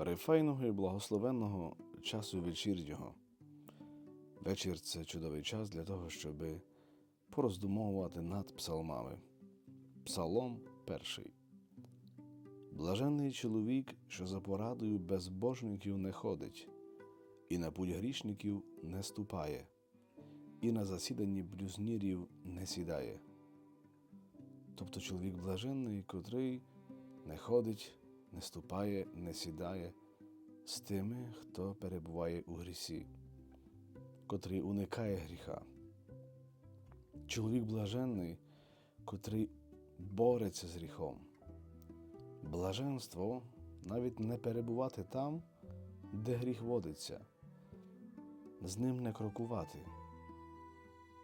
Перефайного і благословенного часу вечірнього. Вечір це чудовий час для того, щоб пороздумовувати над псалмами. Псалом перший. Блаженний чоловік, що за порадою безбожників не ходить, і на путь грішників не ступає, і на засіданні блюзнірів не сідає. Тобто чоловік блаженний, котрий не ходить, не ступає, не сідає з тими, хто перебуває у грісі, котрий уникає гріха. Чоловік блаженний, котрий бореться з гріхом. Блаженство навіть не перебувати там, де гріх водиться, з ним не крокувати,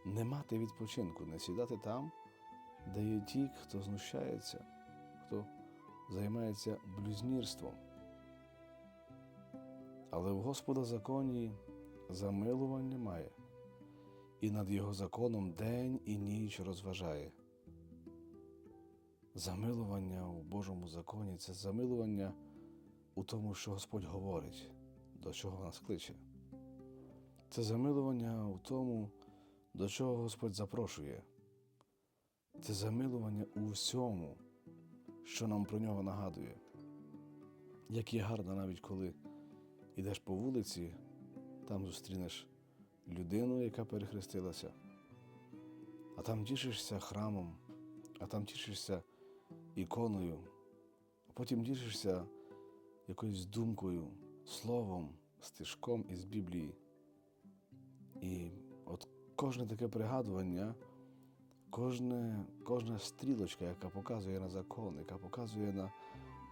не мати відпочинку, не сідати там, де є ті, хто знущається, хто займається блюзнірством. Але в Господа законі замилувань немає, і над його законом день і ніч розважає. Замилування у Божому законі це замилування у тому, що Господь говорить, до чого нас кличе. Це замилування у тому, до чого Господь запрошує. Це замилування у всьому, що нам про нього нагадує. Як є гарно навіть коли йдеш по вулиці, там зустрінеш людину, яка перехрестилася, а там тішишся храмом, а там тішишся іконою, а потім тішишся якоюсь думкою, словом, стишком із Біблії. І от кожне таке пригадування, кожне, кожна стрілочка, яка показує на закон, яка показує на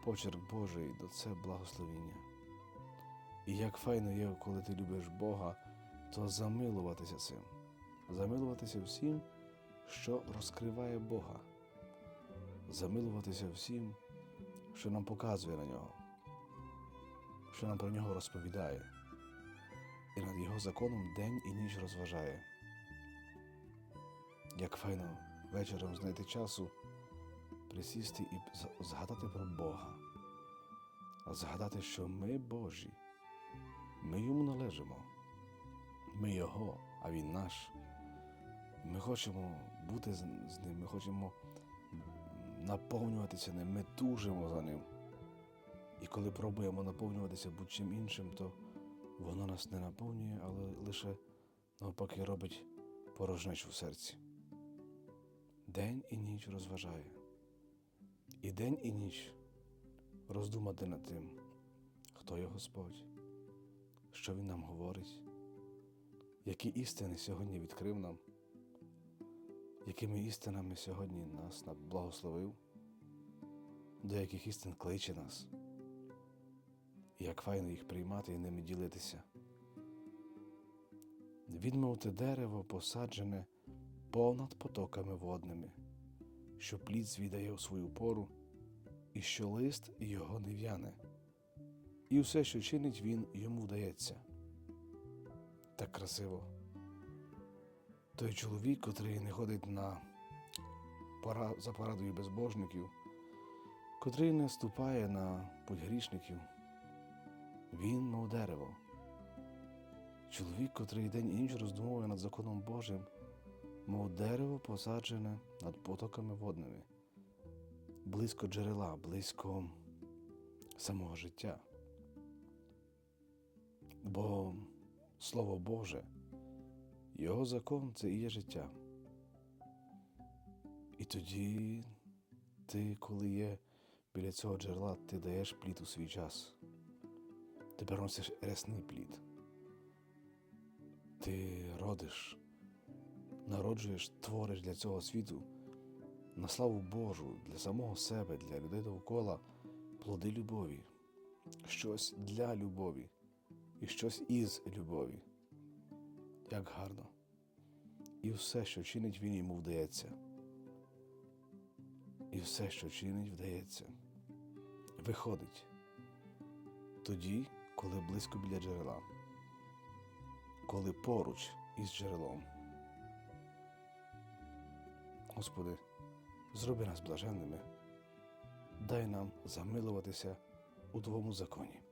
почерк Божий, то це благословіння. І як файно є, коли ти любиш Бога, то замилуватися цим, замилуватися всім, що розкриває Бога, замилуватися всім, що нам показує на нього, що нам про нього розповідає, і над його законом день і ніч розважає. Як файно вечором знайти часу присісти і згадати про Бога, а згадати, що ми Божі, ми йому належимо, ми Його, а Він наш. Ми хочемо бути з, ним, ми хочемо наповнюватися ним, ми тужимо за ним. І коли пробуємо наповнюватися будь-чим іншим, то воно нас не наповнює, але лише навпаки робить порожнечу в серці. День і ніч розважає. І день і ніч роздумати над тим, хто є Господь, що Він нам говорить, які істини сьогодні відкрив нам, якими істинами сьогодні нас благословив, до яких істин кличе нас, і як файно їх приймати і ними ділитися. Відмов те дерево посаджене понад потоками водними, що плід звідає у свою пору, і що лист його не в'яне, і все, що чинить він, йому вдається. Так красиво. Той чоловік, котрий не ходить на пора... за порадою безбожників, котрий не ступає на путь грішників, він, мов дерево. Чоловік, котрий день і роздумує над законом Божим, мов дерево посаджене над потоками водними, близько джерела, близько самого життя. Бо Слово Боже, Його закон це і є життя. І тоді ти, коли є біля цього джерела, ти даєш плід у свій час. Ти приносиш рясний плід. Ти родиш, народжуєш, твориш для цього світу на славу Божу, для самого себе, для людей довкола плоди любові, щось для любові і щось із любові. Як гарно. І все, що чинить, він йому вдається. І все, що чинить, вдається. Виходить тоді, коли близько біля джерела, коли поруч із джерелом. Господи, зроби нас блаженними, дай нам замилуватися у Твоєму законі.